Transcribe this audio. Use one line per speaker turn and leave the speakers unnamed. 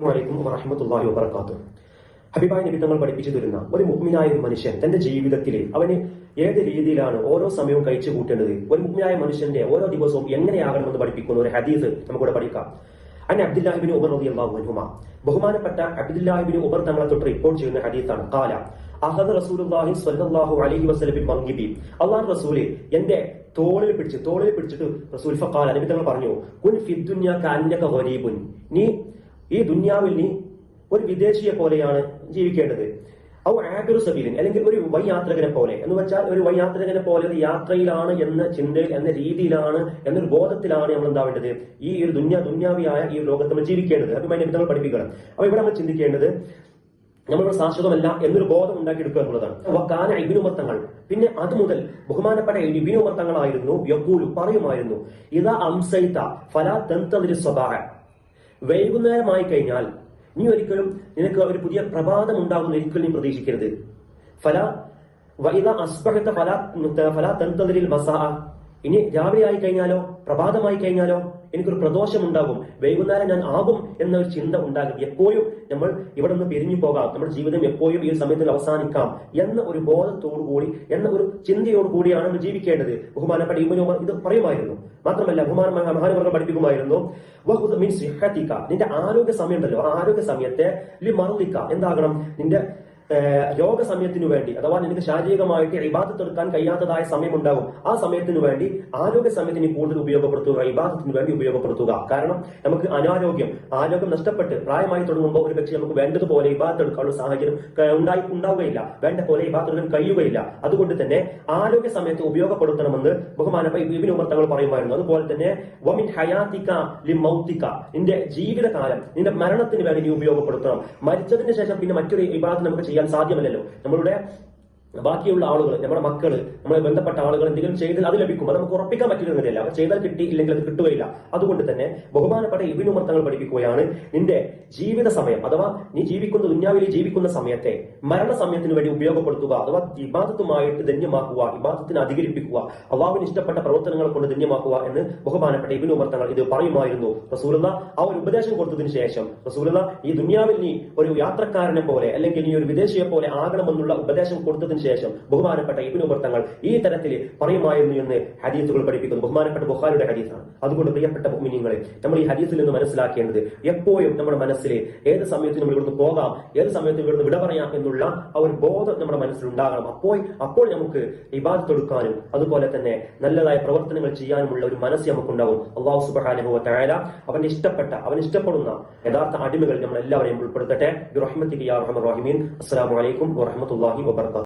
വലൈക്കും വറഹമത്തല്ലാഹി വബർക്കാത്തു ഹബീബായ നബി തങ്ങൾ പഠിപ്പിച്ചു തരുന്ന ഒരു മുഗ്മിനായ ഒരു മനുഷ്യൻ തന്റെ ജീവിതത്തിൽ അവന് ഏത് രീതിയിലാണ് ഓരോ സമയവും കഴിച്ചു കൂട്ടേണ്ടത്? ഒരു മുഗ്മിനായ മനുഷ്യന്റെ ഓരോ ദിവസവും എങ്ങനെയാകണമെന്ന് പഠിപ്പിക്കുന്ന ഒരു ഹദീസ് നമുക്കിവിടെ പഠിക്കാം. അന്നെ അബ്ദുല്ലാഹിബിന് ഉമർ റതി അള്ളാഹു ബഹുമാനപ്പെട്ട അബ്ദുല്ലാഹിബിന് ഉമർ തങ്ങളെ തൊട്ട് റിപ്പോർട്ട് ചെയ്യുന്ന ഹദീസാണ്. കാല അഹദ് റസൂലുള്ളാഹി സ്വല്ലല്ലാഹു അലൈഹി വസല്ലം മങ്കിബി അള്ളാഹു റസൂൽ എന്റെ തോളിൽ പിടിച്ച് തോളിൽ പിടിച്ചിട്ട് റസൂൽ ഫഖാല നബി തങ്ങൾ പറഞ്ഞു കുൻ ഫിദ്ദുന്യ കാന്നക ഗരീബുൻ. നീ ഈ ദുന്യാവിൽ നീ ഒരു വിദേശിയെ പോലെയാണ് ജീവിക്കേണ്ടത്. ഔ ആബിറു സബീലിൻ അല്ലെങ്കിൽ ഒരു വൈയാത്രകനെ പോലെ. എന്ന് വെച്ചാൽ ഒരു വൈയാത്രകനെ പോലെ ഒരു യാത്രയിലാണ് എന്ന ചിന്തയിൽ എന്ന രീതിയിലാണ് എന്നൊരു ബോധത്തിലാണ് നമ്മൾ എന്താവേണ്ടത്? ഈ ഒരു ദുന്യ ദുന്യാവിയായ ഈ ലോകത്ത് നമ്മൾ ജീവിക്കേണ്ടത്. അതുമായി നമ്മൾ പഠിപ്പിക്കണം അപ്പൊ ഇവിടെ നമ്മൾ ചിന്തിക്കേണ്ടത് നമ്മളിവിടെ ശാശ്വതമല്ല എന്നൊരു ബോധം ഉണ്ടാക്കിയെടുക്കുക എന്നുള്ളതാണ്. കാല ഇബിനുമർത്തങ്ങൾ പിന്നെ അത് മുതൽ ബഹുമാനപ്പെട്ട ഇബിനുമർത്തങ്ങളായിരുന്നു യക്കൂലു പറയുമായിരുന്നു ഇതാ അംസൈത ഫലാ തെന്തതിരി സ്വഭാവ വൈകുന്നേരമായി കഴിഞ്ഞാൽ നീ ഒരിക്കലും നിനക്ക് ഒരു പുതിയ പ്രഭാതം ഉണ്ടാകുന്ന ഒരിക്കലും നീ പ്രതീക്ഷിക്കരുത്. ഫല വൈദ അസ്ബഹത്തെ ഫല ഫല തന്തതിരിൽ മസാ ഇനി രാവിലെ ആയി കഴിഞ്ഞാലോ? പ്രഭാതമായി കഴിഞ്ഞാലോ? എനിക്കൊരു പ്രദോഷം ഉണ്ടാകും വൈകുന്നേരം ഞാൻ ആകും എന്നൊരു ചിന്ത ഉണ്ടാകും. എപ്പോഴും നമ്മൾ ഇവിടെ നിന്ന് പിരിഞ്ഞു പോകാം. നമ്മുടെ ജീവിതം എപ്പോഴും ഈ സമയത്തിൽ അവസാനിക്കാം എന്ന ഒരു ബോധത്തോടു കൂടി എന്ന ഒരു ചിന്തയോടു കൂടിയാണ് നമ്മൾ ജീവിക്കേണ്ടത്. ബഹുമാനപ്പെട്ട ഉമർ ഇത് പറയുമായിരുന്നു. മാത്രമല്ല ബഹുമാന മഹാനവർഗം പഠിപ്പിക്കുമായിരുന്നു. മീൻസ് നിന്റെ ആരോഗ്യ സമയം ഉണ്ടല്ലോ. ആ ആരോഗ്യ സമയത്തെ ലി മറുതിക്ക എന്താകണം? നിന്റെ രോഗസമയത്തിനു വേണ്ടി അഥവാ നിനക്ക് ശാരീരികമായിട്ട് ഇബാദത്തെടുക്കാൻ കഴിയാത്തതായ സമയമുണ്ടാകും ആ സമയത്തിനു വേണ്ടി ആരോഗ്യ സമയത്തിന് കൂടുതൽ ഉപയോഗപ്പെടുത്തുക ഇബാദത്തിന് വേണ്ടി ഉപയോഗപ്പെടുത്തുക. കാരണം നമുക്ക് അനാരോഗ്യം ആരോഗ്യം നഷ്ടപ്പെട്ട് പ്രായമായി തുടങ്ങുമ്പോൾ ഒരു പക്ഷേ നമുക്ക് വേണ്ടതുപോലെ ഇബാദത്ത് എടുക്കാനുള്ള സാഹചര്യം ഉണ്ടായി ഉണ്ടാവുകയില്ല. വേണ്ട പോലെ ഇബാദത്ത് എടുക്കാൻ കഴിയുകയില്ല. അതുകൊണ്ട് തന്നെ ആരോഗ്യ സമയത്ത് ഉപയോഗപ്പെടുത്തണമെന്ന് ബഹുമാനപ്പെട്ട ഇബിൻ ഉമർ തങ്ങൾ പറയുമായിരുന്നു. അതുപോലെ തന്നെ വമിൻ ഹയാത്തിക്ക ലി മൗത്തിക്ക നിന്റെ ജീവിതകാലം നിന്റെ മരണത്തിന് വേണ്ടി നീ ഉപയോഗപ്പെടുത്തണം. മരിച്ചതിന് ശേഷം പിന്നെ മറ്റൊരു ഇബാദത്ത് നമുക്ക് ചെയ്യാൻ സാധ്യമല്ലല്ലോ. നമ്മളുടെ ബാക്കിയുള്ള ആളുകൾ നമ്മുടെ മക്കൾ നമ്മളെ ബന്ധപ്പെട്ട ആളുകൾ എന്തെങ്കിലും ചെയ്താൽ അത് ലഭിക്കും അത് നമുക്ക് ഉറപ്പിക്കാൻ പറ്റുന്നതല്ല അവർ ചെയ്താൽ കിട്ടി ഇല്ലെങ്കിൽ അത് കിട്ടുകയില്ല. അതുകൊണ്ട് തന്നെ ബഹുമാനപ്പെട്ട ഇബിനുമർ തങ്ങൾ പഠിപ്പിക്കുകയാണ് നിന്റെ ജീവിത സമയം അഥവാ നീ ജീവിക്കുന്ന ദുന്യാവിൽ ജീവിക്കുന്ന സമയത്തെ മരണ സമയത്തിന് വേണ്ടി ഉപയോഗപ്പെടുത്തുക അഥവാ ഇബാദത്തുമായിട്ട് ധന്യമാക്കുക ഇബാദത്തിനെ അധികരിപ്പിക്കുക അവാവിന് ഇഷ്ടപ്പെട്ട പ്രവർത്തനങ്ങൾ കൊണ്ട് ധന്യമാക്കുക എന്ന് ബഹുമാനപ്പെട്ട ഇബിനുമർ തങ്ങൾ ഇത് പറയുമായിരുന്നു. റസൂലത ആ ഒരു ഉപദേശം കൊടുത്തതിന് ശേഷം റസൂലത ഈ ദുന്യാവിൽ നീ ഒരു യാത്രക്കാരനെ പോലെ അല്ലെങ്കിൽ നീ ഒരു വിദേശിയെ പോലെ ആകണമെന്നുള്ള ഉപദേശം കൊടുത്തതിന് ശേഷം ബഹുമാനപ്പെട്ട ഇബിനു വൃത്തങ്ങൾ ഈ തരത്തിൽ പറയുമായിരുന്നു എന്ന് ഹദീസുകൾ പഠിപ്പിക്കുന്നു. ബഹുമാനപ്പെട്ട ബുഹാരിയുടെ ഹദീസാണ്. അതുകൊണ്ട് പ്രിയപ്പെട്ട മുമിനിങ്ങളെ നമ്മൾ ഈ ഹദീസിൽ നിന്ന് മനസ്സിലാക്കേണ്ടത് എപ്പോഴും നമ്മുടെ മനസ്സിൽ ഏത് സമയത്ത് നമ്മൾ ഇവിടുന്ന് പോകാം ഏത് സമയത്ത് ഇവിടുന്ന് വിട പറയാം എന്നുള്ള ആ ഒരു ബോധം നമ്മുടെ മനസ്സിൽ ഉണ്ടാകണം അപ്പോൾ അപ്പോൾ നമുക്ക് ഇബാദത്ത് എടുക്കാനും അതുപോലെ തന്നെ നല്ലതായ പ്രവർത്തനങ്ങൾ ചെയ്യാനുമുള്ള ഒരു മനസ്സ് നമുക്കുണ്ടാവും. അള്ളാഹു സുബാനുഭവ തായാല അവന്റെ ഇഷ്ടപ്പെട്ട അവൻ ഇഷ്ടപ്പെടുന്ന യഥാർത്ഥ അടിമകൾ നമ്മൾ എല്ലാവരെയും ഉൾപ്പെടുത്തട്ടെ. റഹ്മത്തിക്ക് യാ റഹ്മർ റഹീമീൻ. അസ്സലാമു അലൈക്കും വറഹ്മത്തുള്ളാഹി വബർക്കാത്തു